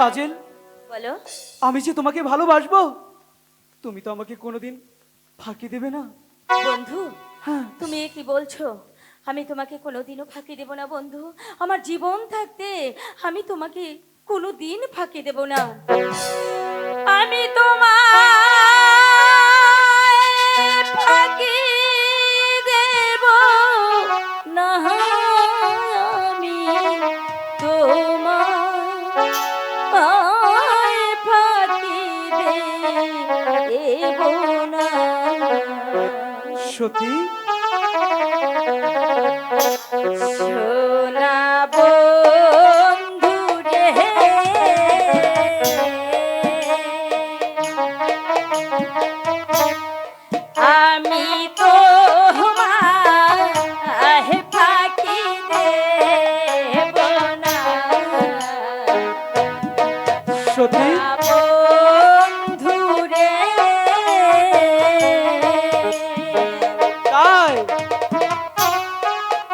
তাজেল বলো। আমি যে তোমাকে ভালোবাসবো তুমি তো আমাকে কোনোদিন ফাঁকি দেবে না। বন্ধু হ্যাঁ। তুমি কি বলছো? আমি তোমাকে কোনোদিনও ফাঁকি দেব না বন্ধু। আমার জীবন থাকতে আমি তোমাকে কোনোদিন ফাঁকি দেব না। আমি তোমার ফাঁকি দেব না। আমি তোমায় সত্যি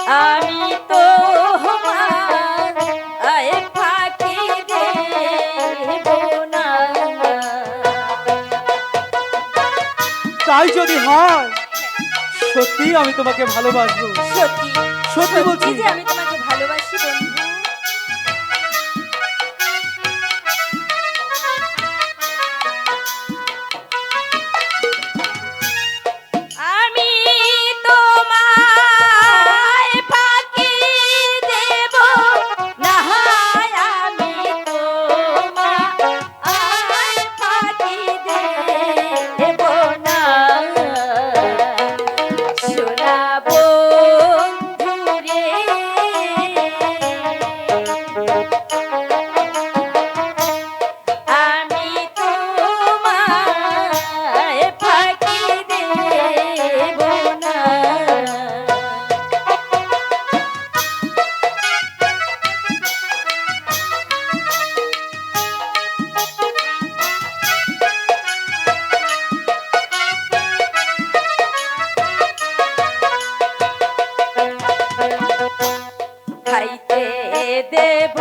আমি তো তাই যদি হয় সত্যি আমি তোমাকে ভালোবাসবো। সত্যি সত্যি বলছি। যে আমি তোমাকে ভালোবাসি বন্ধু। দেব।